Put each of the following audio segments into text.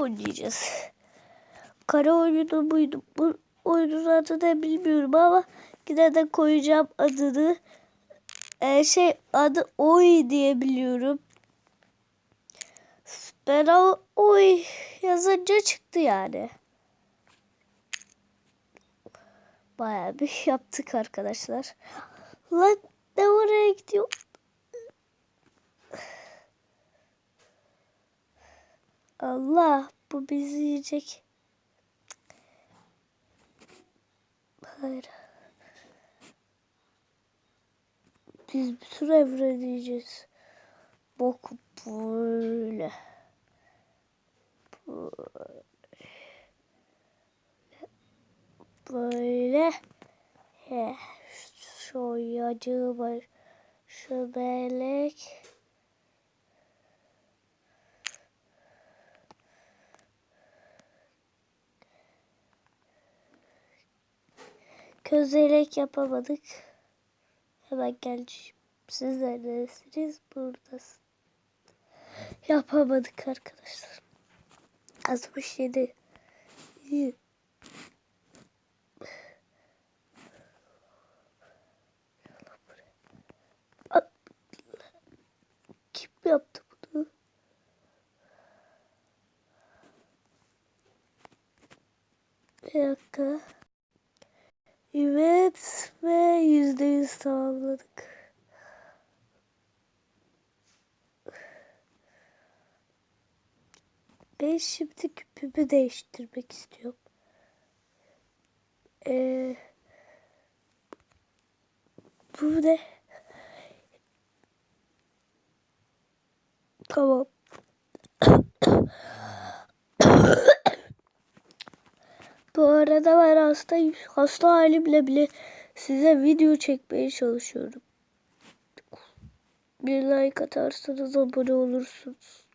oynayacağız. Kare oyunu muydu? Bu oyunun adı ne bilmiyorum ama yine de koyacağım adını. Ee, şey adı Oy diye biliyorum. Ben Oy yazınca çıktı yani. Bayağı bir yaptık arkadaşlar. Lan ne oraya gidiyor? Allah bu bizi yiyecek. Hayır. Biz bütün evreni yiyeceğiz. Bok böyle. Böyle. He, şu yacığı var. Şu belek. Közelek yapamadık. Hemen geleceğim. Siz neredesiniz? Buradasın. Yapamadık arkadaşlar. 67. İyi. A- Kim yaptı bunu? Bir dakika. Evet ve yüzde yüz tamamladık. Ben şimdi küpümü değiştirmek istiyorum. Ee, bu ne? Tamam. Arada ben hastayım. Hasta halimle bile size video çekmeye çalışıyorum. Bir like atarsanız abone olursunuz.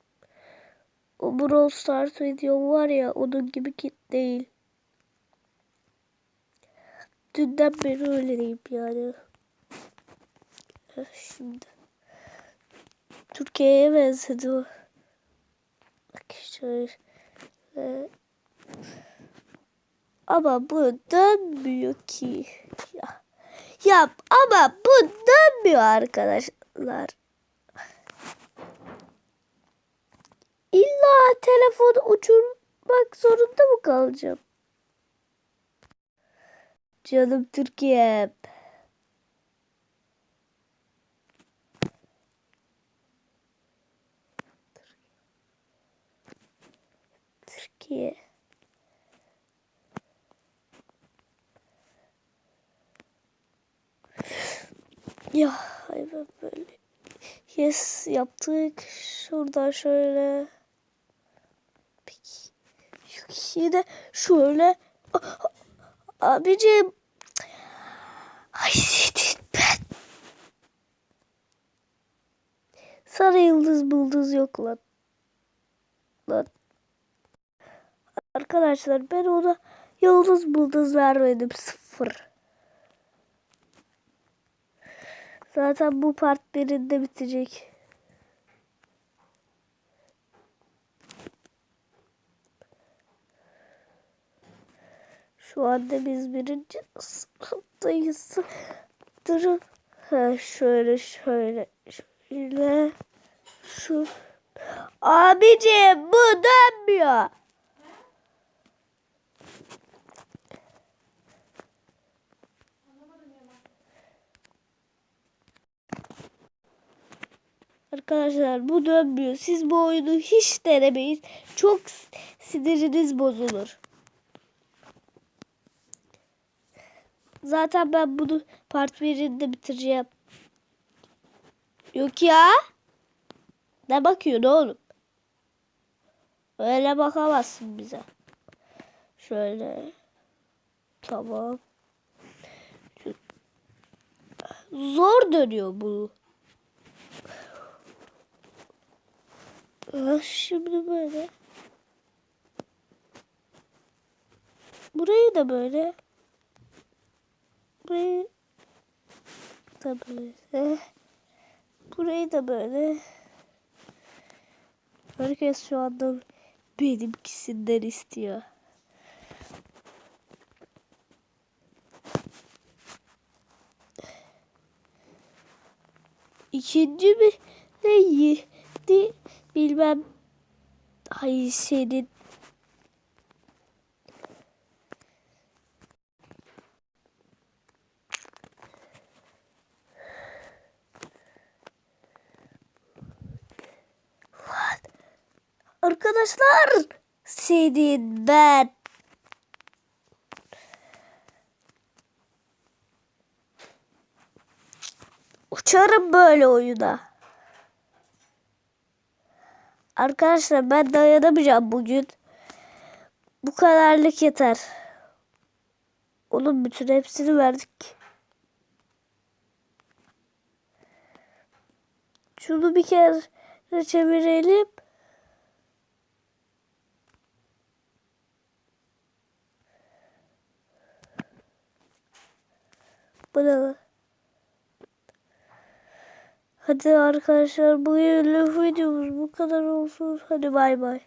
O Brawl Stars videom var ya onun gibi kit değil. Dünden beri öyleyim yani. Heh, Şimdi. Türkiye'ye benzedi o. Bak şöyle. Ama bu dönmüyor ki. Ya, ya ama bu dönmüyor arkadaşlar. İlla telefonu uçurmak zorunda mı kalacağım? Canım Türkiye'm. Türkiye. Ya hayvan böyle. Yes yaptık. Şuradan şöyle. Peki. Şu kişiyi de şöyle. Abicim. Ay senin ben. Sana yıldız bulduz yok lan. Lan. Arkadaşlar ben ona yıldız bulduz vermedim. Sıfır. Zaten bu part birinde bitecek. Şu anda biz birinci sınıftayız. Durun. Ha, şöyle şöyle şöyle. Şu. Abicim bu dönmüyor. Arkadaşlar bu dönmüyor. Siz bu oyunu hiç denemeyin. Çok siniriniz bozulur. Zaten ben bunu part 1'inde bitireceğim. Yok ya. Ne bakıyorsun oğlum? Öyle bakamazsın bize. Şöyle. Tamam. Zor dönüyor bu. Şimdi böyle. Burayı da böyle. Burayı da böyle. Burayı da böyle. Herkes şu anda benimkisinden istiyor. İkinci mi ne bilmem. Hayır senin. Arkadaşlar senin ben. Uçarım böyle oyuna. Arkadaşlar ben dayanamayacağım bugün. Bu kadarlık yeter. Onun bütün hepsini verdik. Şunu bir kere çevirelim. Bu ne? Hadi arkadaşlar bugünlük videomuz bu kadar olsun. Hadi bay bay.